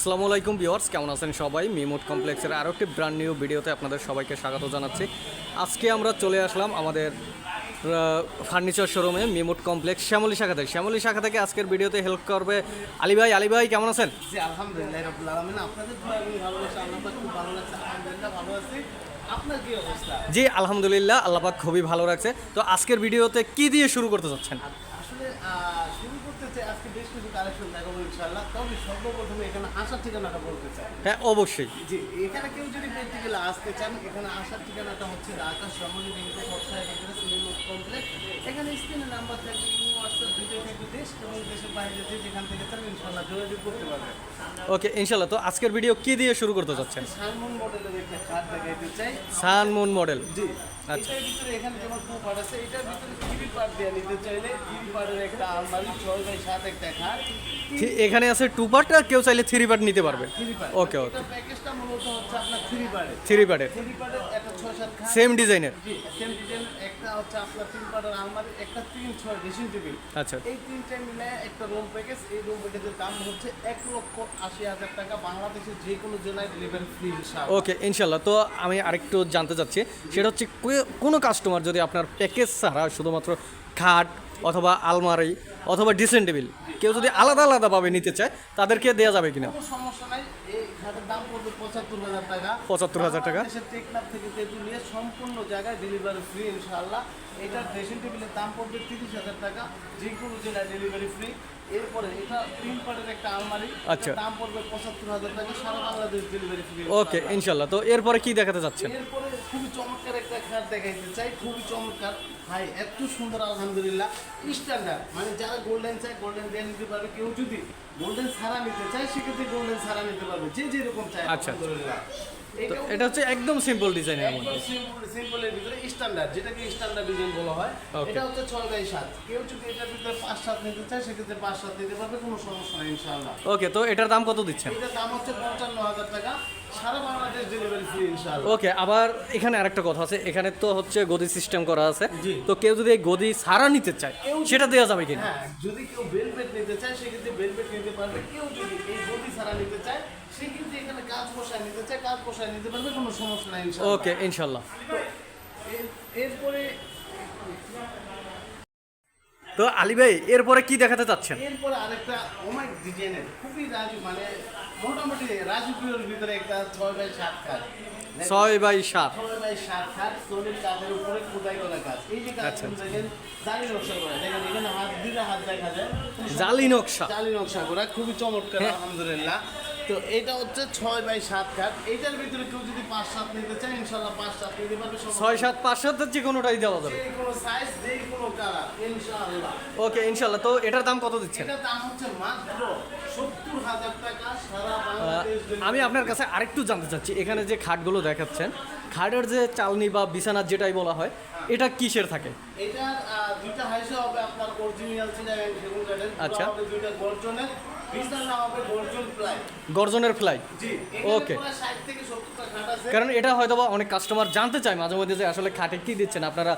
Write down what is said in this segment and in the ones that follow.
আসসালামু আলাইকুম ভিউয়ার্স কেমন আছেন সবাই? মিমোট কমপ্লেক্সের আরও একটি ব্র্যান্ড নিউ ভিডিওতে আপনাদের সবাইকে স্বাগত জানাচ্ছি। আজকে আমরা চলে আসলাম আমাদের ফার্নিচার শোরুমে মিমোট কমপ্লেক্স শ্যামলী শাখা থেকে। শ্যামলী শাখা থেকে আজকের ভিডিওতে হেল্প করবে আলী ভাই। আলী ভাই কেমন আছেন? জি আলহামদুলিল্লাহ আল্লাহ জি আলহামদুলিল্লাহ আল্লাপাক খুবই ভালো রাখছে। তো আজকের ভিডিওতে কি দিয়ে শুরু করতে চাচ্ছেন? আসলে শুরু করতে চাই আজকে বেশ কিছু কালেকশন দেখাবো ইনশাআল্লাহ। তবে সর্বপ্রথমে এখানে আসার ঠিকানাটা বলতে চাই। হ্যাঁ অবশ্যই। জি এখানে কেউ যদি প্র্যাকটিক্যালে আসতে চান এখানে আসার ঠিকানাটা হচ্ছে ঢাকা শ্রমণী ব্যাংকের সিনেমা কমপ্লেক্স এখানে স্ক্রিনে নাম্বার থাকবে হোয়াটসঅ্যাপ দুটোই থাকবে দেশ এবং দেশের বাইরে যে যেখান থেকে চান ইনশাআল্লাহ যোগাযোগ করতে পারবেন ওকে ইনশাল্লাহ তো আজকের ভিডিও কি দিয়ে শুরু করতে চাচ্ছেন? সালমন মডেলের একটা খাট দেখাইতে চাই। Sunmoon model. জি। আচ্ছা। এটার ভিতরে এখানে যেমন টু পার্ট আছে এটার ভিতরে থ্রি পার্ট দিয়ে নিতে চাইলে থ্রি পার্টের একটা আলমারি ছয় বাই সাত একটা খাট। এখানে আছে টু পার্ট আর কেউ চাইলে থ্রি পার্ট নিতে পারবে। ওকে ওকে। প্যাকেজটা মূলত হচ্ছে আপনার থ্রি পার্টের। থ্রি পার্টের। থ্রি পার্টের একটা ছয় সাত খাট। সেম ডিজাইনের। জি সেম ডিজাইন একটা হচ্ছে আপনার তিন পার্টের আলমারি একটা তিন ছয় ড্রেসিং টেবিল আচ্ছা। এই তিনটে মিলে একটা রুম প্যাকেজ এই রুম প্যাকেজের দাম হচ্ছে এক লক্ষ আশি হাজার টাকা। বাংলাদেশের যে কোনো জেলায় ডেলিভারি ফ্রি ওকে ইনশাল্লাহ তো আমি আরেকটু জানতে চাচ্ছি সেটা হচ্ছে কোনো কাস্টমার যদি আপনার প্যাকেজ ছাড়া শুধুমাত্র খাট অথবা আলমারি অথবা ডিসেন্টেবিল কেউ যদি আলাদা আলাদাভাবে নিতে চায় তাদেরকে দেওয়া যাবে কিনা? কোনো সমস্যা নাই। এই দাম পড়বে পঁচাত্তর হাজার টাকা। টেকনাফ থেকে তেঁতুলিয়া সম্পূর্ণ জায়গায় ডেলিভারি ফ্রি ইনশাআল্লাহ। এটা ড্রেসিং টেবিলের দাম পড়বে তিরিশ হাজার টাকা। যে কোনো জেলায় ডেলিভারি ফ্রি এরপরে এটা তিন একটা আলমারি। আচ্ছা। দাম পড়বে পঁচাত্তর হাজার টাকা। সারা বাংলাদেশ ডেলিভারি ফ্রি ওকে ইনশাল্লাহ তো এরপরে কি দেখাতে চাচ্ছেন? এরপরে খুবই চমৎকার একটা খাট দেখাইতে চাই খুবই চমৎকার। ভাই এত সুন্দর আলহামদুলিল্লাহ। স্ট্যান্ডার্ড মানে যারা গোল্ডেন চায় গোল্ডেন দিয়ে নিতে পারবে। কেউ যদি গোল্ডেন ছাড়া নিতে চায় সেক্ষেত্রে গোল্ডেন ছাড়া নিতে পারবে। যে যেরকম চায় আচ্ছা। আলহামদুলিল্লাহ। এটা হচ্ছে একদম সিম্পল ডিজাইনের মধ্যে। সিম্পল সিম্পলের ভিতরে স্ট্যান্ডার্ড যেটাকে স্ট্যান্ডার্ড ডিজাইন বলা হয়। এটা হচ্ছে ছয় বাই সাত। কেউ যদি এটার ভিতরে সাত নিতে চায় সেক্ষেত্রে পাঁচ সাত নিতে পারবে কোনো সমস্যা নেই ইনশাআল্লাহ। ওকে তো এটার দাম কত দিচ্ছেন? এটার দাম হচ্ছে পঞ্চান্ন হাজার টাকা। সারা বাংলাদেশ ডেলিভারি ফ্রি ইনশাআল্লাহ। ওকে আবার এখানে আরেকটা কথা আছে এখানে তো হচ্ছে গদি সিস্টেম করা আছে। তো কেউ যদি এই গদি সারা নিতে চায় সেটা দেওয়া যাবে কিনা? হ্যাঁ যদি কেউ বেলভেট নিতে চায় সেক্ষেত্রে বেলভেট নিতে পারবে। কেউ যদি এই গদি ছাড়া নিতে চায় সেক্ষেত্রে এখানে কাজ বসায় নিতে চায় কাজ বসায় নিতে পারবে কোনো সমস্যা নাই ইনশাআল্লাহ। ওকে ইনশাল্লাহ এরপরে তো আলী ভাই এরপরে কি দেখাতে চাচ্ছেন? এরপরে আরেকটা অনেক ডিজাইনের খুবই রাজু মানে মোটামুটি রাজকীয়র ভিতরে একটা ছয় বাই সাত কাজ। ছয় বাই সাত। ছয় বাই সাত কাজ সোনির কাজের উপরে খোদাই করা কাজ। এই যে আচ্ছা, কাজগুলো দেখেন জালি নকশা করা। দেখেন এখানে হাত দিলে হাত দেখা যায়। জালি নকশা। জালি নকশা করা খুবই চমৎকার। আলহামদুলিল্লাহ। তো এটা হচ্ছে ছয় বাই সাত কাঠ এইটার ভিতরে কেউ যদি পাঁচ সাত নিতে চায় ইনশাল্লাহ পাঁচ সাত নিতে পারবে। ছয় সাত পাঁচ সাত যে কোনোটাই দেওয়া যাবে। যে কোনো সাইজ যে কোনো কালার ইনশাআল্লাহ। ওকে ইনশাল্লাহ তো এটার দাম কত দিচ্ছেন? এটার দাম হচ্ছে মাত্র সত্তর হাজার টাকা সারা বাংলাদেশ আমি আপনার কাছে আরেকটু জানতে চাচ্ছি এখানে যে খাটগুলো দেখাচ্ছেন খাটের যে চালনি বা বিছানার যেটাই বলা হয় এটা কিসের থাকে? এটার আহ, দুইটা হাইসে হবে আপনার অরিজিনাল কাঠের। আচ্ছা। দুইটা গর্জনের। গর্জনের ফ্লাই। ওকে। কারণ এটা হয়তো বা অনেক কাস্টমার জানতে চায় মাঝে মধ্যে যে আসলে খাটে কি দিচ্ছেন। আপনারা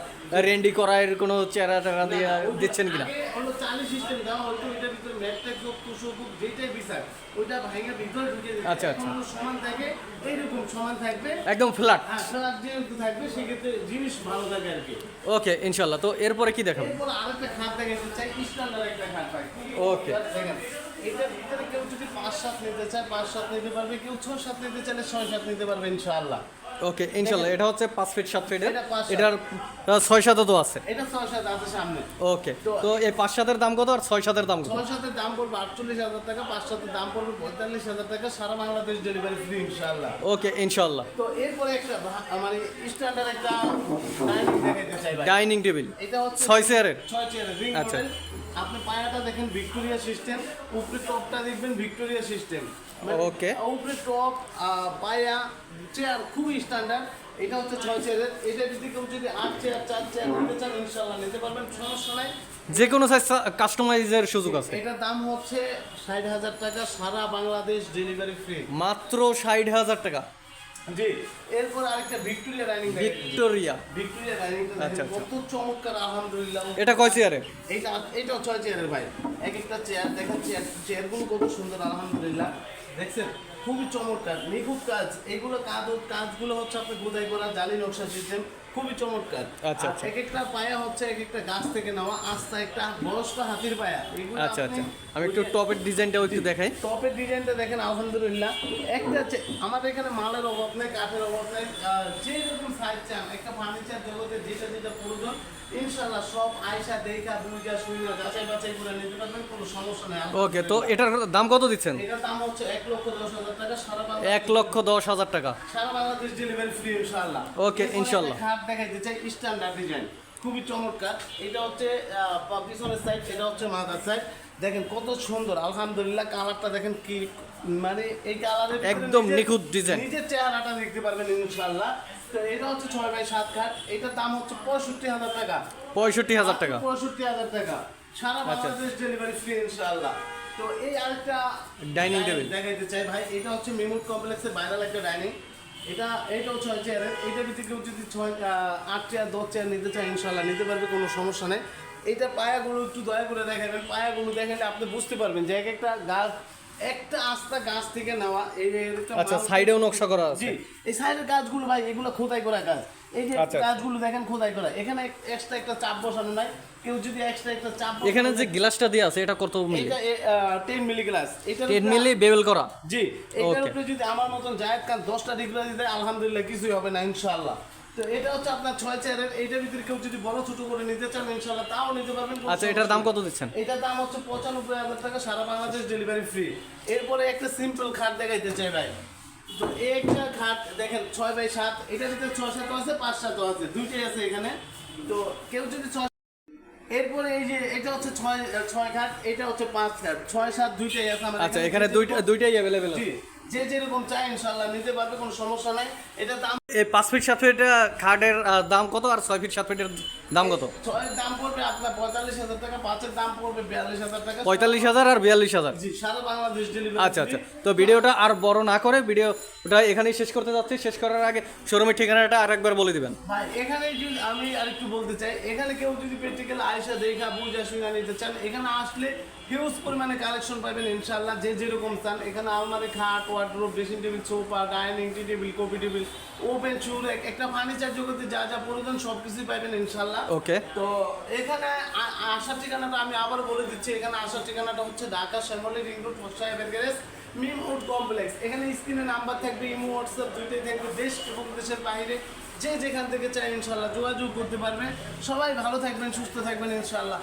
রেন্ডি করায়ের কোনো চেহারা টেরা দিয়ে দিচ্ছেন কিনা? আচ্ছা, আচ্ছা। সমান থাকে এইরকম সমান থাকবে। একদম ফ্ল্যাট যেহেতু থাকবে সেক্ষেত্রে জিনিস ভালো থাকে আর কি। ওকে ইনশাল্লাহ তো এরপরে কি এরপর আরেকটা খাট দেখাতে চাই স্ট্যান্ডার্ড একটা খাট পাই। Okay. দেখেন এটার ভিতরে কেউ যদি পাঁচ সাত নিতে চায় পাঁচ সাত নিতে পারবে কেউ ছয় সাত নিতে চাইলে ছয় সাত নিতে পারবে ইনশাআল্লাহ। ওকে ইনশাল্লাহ এটা হচ্ছে পাঁচ ফিট সাত পাঁচ এটার ছয় সাতও তো আছে। এটা ছয় সাত আছে সামনে। ওকে তো এই পাঁচ সাতের দাম কত আর ছয় সাতের দাম কত? ছয় সাতের দাম পড়বে আটচল্লিশ হাজার টাকা পাঁচ সাতের দাম পড়বে পঁয়তাল্লিশ হাজার টাকা সারা বাংলাদেশ ডেলিভারি ফ্রি ইনশাআল্লাহ। ওকে ইনশাল্লাহ তো এরপরে একটা মানে স্ট্যান্ডার্ড একটা ডাইনিং টেবিল এটা হচ্ছে ছয় চেয়ারের ছয় চেয়ারের আচ্ছা। আপনি পায়রাটা দেখেন ভিক্টোরিয়া সিস্টেম উপরে টপটা দেখবেন ভিক্টোরিয়া সিস্টেম। ওকে উপরে টপ পায়া চেয়ার খুবই স্ট্যান্ডার্ড এটা হচ্ছে ছয় চেয়ারের এটা যদি কেউ যদি আট চেয়ার চার চেয়ার নিতে চান ইনশাল্লাহ নিতে পারবেন। সমস্যা নাই। যে কোনো সাইজ কাস্টমাইজের সুযোগ আছে। এটার দাম হচ্ছে ষাট হাজার টাকা সারা বাংলাদেশ ডেলিভারি ফ্রি মাত্র ষাট হাজার টাকা। জি। এরপর আরেকটা Victoria dining Victoria. Victoria dining আচ্ছা, আচ্ছা। কত চমৎকার আলহামদুলিল্লাহ। এটা কয় চেয়ারে এইটা এটা ছয় চেয়ারের ভাই। এক একটা চেয়ার দেখেন চেয়ার চেয়ারগুলো কত সুন্দর আলহামদুলিল্লাহ। দেখছেন? খুবই চমৎকার নিখুঁত কাজ। এগুলো কাজ কাজগুলো হচ্ছে আপনি গোদাই করা জালি নকশা সিস্টেম খুবই চমৎকার। আচ্ছা, আচ্ছা। এক একটা পায়া হচ্ছে এক একটা গাছ থেকে নেওয়া আস্তা একটা বয়স্ক হাতির পায়া। আচ্ছা আচ্ছা। আমি একটু টপের ডিজাইনটাও একটু দেখাই। টপের ডিজাইনটা দেখেন আলহামদুলিল্লাহ। একটা চে- আমাদের এখানে মালের অভাব নেই কাঠের অভাব নেই। যে রকম সাইজ চান একটা ফার্নিচার জগতে যেটা যেটা প্রয়োজন ইনশাল্লাহ সব আয়সা দেখা বুঝা শুইনা যাচাই বাছাই করে নিতে পারবেন কোনো সমস্যা নেই। ওকে তো এটার দাম কত দিচ্ছেন? এটার দাম হচ্ছে এক লক্ষ দশ হাজার টাকা সারা বাংলা এক লক্ষ দশ হাজার টাকা। সারা বাংলাদেশ ডেলিভারি ফ্রি ইনশাআল্লাহ। এরপরে ইনশাআল্লাহ। দেখাইতে চাই স্ট্যান্ডার্ড ডিজাইন খুবই চমৎকার। এটা হচ্ছে পিছনের সাইড এটা হচ্ছে মাথার সাইড দেখেন কত সুন্দর আলহামদুলিল্লাহ কালারটা দেখেন কি মানে এই কালারের একদম নিখুঁত design। নিজের চেহারাটা দেখতে পারবেন ইনশাআল্লাহ। তো এটা হচ্ছে ছয় বাই সাত খাট। এটার দাম হচ্ছে পঁয়ষট্টি হাজার টাকা। পঁয়ষট্টি হাজার টাকা। পঁয়ষট্টি হাজার টাকা। সারা আচ্ছা। বাংলাদেশ ডেলিভারি ফ্রি ইনশাআল্লাহ। তো এই আরেকটা Dining table। দেখাইতে চাই ভাই। এটা হচ্ছে মিমুট কমপ্লেক্সের ভাইরাল একটা ডাইনিং এটা এটাও ছয় চেয়ারের এটার ভিতরে কেউ যদি ছয় আট চেয়ার দশ চেয়ার নিতে চায় ইনশাল্লাহ নিতে পারবে কোনো সমস্যা নেই। এটা পায়াগুলো একটু দয়া করে দেখাবেন। পায়াগুলো দেখালে আপনি বুঝতে পারবেন যে এক একটা গাছ একটা আস্তা গাছ থেকে নেওয়া এই আচ্ছা সাইডেও নকশা করা আছে। জি এই সাইডের গাছগুলো ভাই এগুলো খোদাই করা গাছ। এই যে আচ্ছা। দেখেন খোদাই করা। এখানে এক্সট্রা একটা চাপ বসানো নাই। কেউ যদি এক্সট্রা একটা চাপ এখানে যে গ্লাসটা দিয়ে আছে এটা কত মিলি? এটা টেন মিলি গ্লাস এটা টেন মিলি বেবেল করা? জি এটার উপরে যদি আমার মতন জায়েদ খান দশটা ডিগ্রি দিতে আলহামদুলিল্লাহ কিছুই হবে না ইনশাআল্লাহ। তো এটা হচ্ছে আপনার ছয় চেয়ারের এইটার ভিতরে কেউ যদি বড় ছোট করে নিতে চান ইনশাআল্লাহ তাও নিতে পারবেন। আচ্ছা এটার দাম কত দিচ্ছেন? এটার দাম হচ্ছে পঁচানব্বই হাজার টাকা সারা বাংলাদেশ ডেলিভারি ফ্রি এরপরে একটা সিম্পল খাট দেখাইতে চাই ভাই। তো একটা খাট দেখেন ছয় বাই সাত এটার ভিতরে ছয় সাতও আছে পাঁচ সাতও আছে দুইটাই আছে এখানে। তো কেউ যদি ছয় এরপরে এই যে এটা হচ্ছে ছয় ছয় খাট এটা হচ্ছে পাঁচ ঘাট ছয় সাত দুইটাই আছে আমাদের আচ্ছা এখানে। দুইটা দুইটাই অ্যাভেলেবেল আছে। যে যেরকম চাই ইনশাল্লাহ নিতে পারবে কোনো সমস্যা নাই। এটা দাম এই পাঁচ ফিট সাত ফিট খাটের দাম কত আর ছয় ফিট সাত ফিটের দাম কত? ছয়ের দাম পড়বে আপনার পঁয়তাল্লিশ হাজার টাকা পাঁচের দাম পড়বে বিয়াল্লিশ হাজার টাকা। পঁয়তাল্লিশ হাজার আর বিয়াল্লিশ হাজার? জি সারা বাংলাদেশ ডেলিভারি আচ্ছা আচ্ছা। তো ভিডিওটা আর বড় না করে ভিডিওটা এখানেই শেষ করতে যাচ্ছি। শেষ করার আগে শোরুমের ঠিকানাটা আরেকবার বলে দিবেন। ভাই এখানে যদি আমি আরেকটু বলতে চাই এখানে কেউ যদি প্র্যাকটিক্যাল আয়সা দেখা বুঝা শুনে নিতে চান এখানে আসলে হিউজ পরিমাণে কালেকশন পাবেন ইনশাল্লাহ যে যেরকম চান। এখানে আলমারি খাট wardrobe dressing table sofa dining table coffee table open চুর একটা ফার্নিচার জগতে যা যা প্রয়োজন সব কিছুই পাবেন ইনশাল্লাহ। ওকে তো এখানে আসার ঠিকানাটা আমি আবার বলে দিচ্ছি। এখানে আসার ঠিকানাটা হচ্ছে ঢাকা শ্যামলী রিং রোড সাহেবের গ্যারেজ মিম উড কমপ্লেক্স। এখানে স্ক্রিনে নাম্বার থাকবে ইমো হোয়াটসঅ্যাপ দুইটাই থাকবে দেশ এবং দেশের বাইরে। যে যেখান থেকে চাই ইনশাল্লাহ যোগাযোগ করতে পারবে। সবাই ভালো থাকবেন সুস্থ থাকবেন ইনশাল্লাহ।